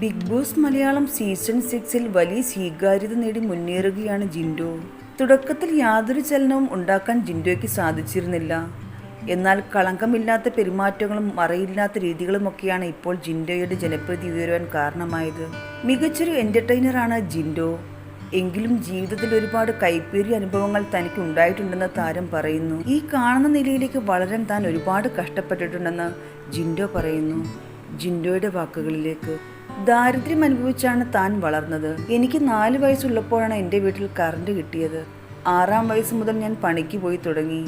Big boss Malayalam season സിക്സിൽ വലിയ സ്വീകാര്യത നേടി മുന്നേറുകയാണ് ജിൻഡോ. തുടക്കത്തിൽ യാതൊരു ചലനവും ഉണ്ടാക്കാൻ ജിൻഡോയ്ക്ക് സാധിച്ചിരുന്നില്ല. എന്നാൽ കളങ്കമില്ലാത്ത പെരുമാറ്റങ്ങളും മറയില്ലാത്ത രീതികളുമൊക്കെയാണ് ഇപ്പോൾ ജിൻഡോയുടെ ജനപ്രീതി ഉയരുവാൻ കാരണമായത്. മികച്ചൊരു എന്റർടൈനറാണ് ജിൻഡോ. എങ്കിലും ജീവിതത്തിൽ ഒരുപാട് കൈപ്പേറിയ അനുഭവങ്ങൾ തനിക്ക് ഉണ്ടായിട്ടുണ്ടെന്ന് താരം പറയുന്നു. ഈ കാണുന്ന നിലയിലേക്ക് വളരാൻ താൻ ഒരുപാട് കഷ്ടപ്പെട്ടിട്ടുണ്ടെന്ന് ജിൻഡോ പറയുന്നു. ജിൻഡോയുടെ വാക്കുകളിലേക്ക്. ദാരിദ്ര്യം അനുഭവിച്ചാണ് താൻ വളർന്നത്. എനിക്ക് നാല് വയസ്സുള്ളപ്പോഴാണ് എന്റെ വീട്ടിൽ കറണ്ട് കിട്ടിയത്. ആറാം വയസ്സ് മുതൽ ഞാൻ പണിക്ക് പോയി തുടങ്ങി.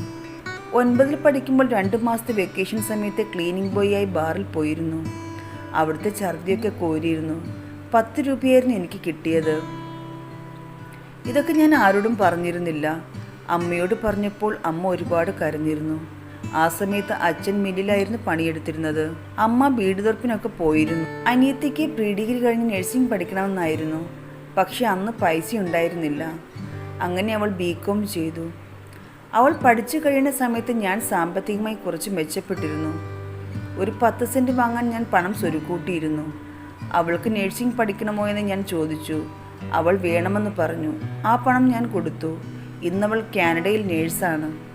ഒൻപതിൽ പഠിക്കുമ്പോൾ രണ്ട് മാസത്തെ വെക്കേഷൻ സമയത്ത് ക്ലീനിങ് ബോയിയായി ബാറിൽ പോയിരുന്നു. അവിടുത്തെ ഛർദിയൊക്കെ കോരിയിരുന്നു. പത്ത് രൂപയായിരുന്നു എനിക്ക് കിട്ടിയത്. ഇതൊക്കെ ഞാൻ ആരോടും പറഞ്ഞിരുന്നില്ല. അമ്മയോട് പറഞ്ഞപ്പോൾ അമ്മ ഒരുപാട് കരഞ്ഞിരുന്നു. ആ സമയത്ത് അച്ഛൻ മില്ലിലായിരുന്നു പണിയെടുത്തിരുന്നത്. അമ്മ വീട് തുറപ്പിനൊക്കെ പോയിരുന്നു. അനിയത്തിക്ക് പ്രീ ഡിഗ്രി കഴിഞ്ഞ് നഴ്സിംഗ് പഠിക്കണമെന്നായിരുന്നു. പക്ഷെ അന്ന് പൈസ ഉണ്ടായിരുന്നില്ല അങ്ങനെ അവൾ ബി കോം ചെയ്തു. അവൾ പഠിച്ചു കഴിയുന്ന സമയത്ത് ഞാൻ സാമ്പത്തികമായി കുറച്ച് മെച്ചപ്പെട്ടിരുന്നു. ഒരു പത്ത് സെന്റ് വാങ്ങാൻ ഞാൻ പണം സ്വരുക്കൂട്ടിയിരുന്നു. അവൾക്ക് നഴ്സിംഗ് പഠിക്കണമോ എന്ന് ഞാൻ ചോദിച്ചു. അവൾ വേണമെന്ന് പറഞ്ഞു. ആ പണം ഞാൻ കൊടുത്തു. ഇന്നവൾ കാനഡയിൽ നേഴ്സാണ്.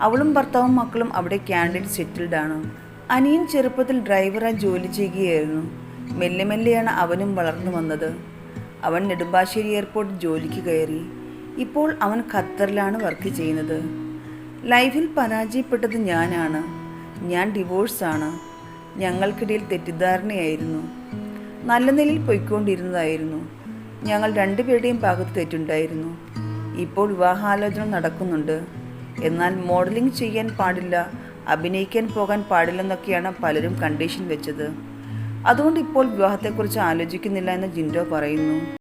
അവളും ഭർത്താവും മക്കളും അവിടെ ക്യാൻഡിൽ സെറ്റിൽഡ് ആണ്. അനിയൻ ചെറുപ്പത്തിൽ ഡ്രൈവറായി ജോലി ചെയ്യുകയായിരുന്നു. മെല്ലെ മെല്ലെയാണ് അവനും വളർന്നു വന്നത്. അവൻ നെടുമ്പാശ്ശേരി എയർപോർട്ട് ജോലിക്ക് കയറി. ഇപ്പോൾ അവൻ ഖത്തറിലാണ് വർക്ക് ചെയ്യുന്നത്. ലൈഫിൽ പരാജയപ്പെട്ടത് ഞാനാണ്. ഞാൻ ഡിവോഴ്സാണ് ഞങ്ങൾക്കിടയിൽ തെറ്റിദ്ധാരണയായിരുന്നു. നല്ല നിലയിൽ പൊയ്ക്കൊണ്ടിരുന്നതായിരുന്നു. ഞങ്ങൾ രണ്ടുപേരുടെയും ഭാഗത്ത് തെറ്റുണ്ടായിരുന്നു. ഇപ്പോൾ വിവാഹാലോചന നടക്കുന്നുണ്ട്. എന്നാൽ മോഡലിംഗ് ചെയ്യാൻ പാടില്ല അഭിനയിക്കാൻ പോകാൻ പാടില്ലെന്നൊക്കെയാണ് പലരും കണ്ടീഷൻ വെച്ചത്. അതുകൊണ്ട് ഇപ്പോൾ വിവാഹത്തെക്കുറിച്ച് ആലോചിക്കുന്നില്ല എന്ന് ജിൻഡോ പറയുന്നു.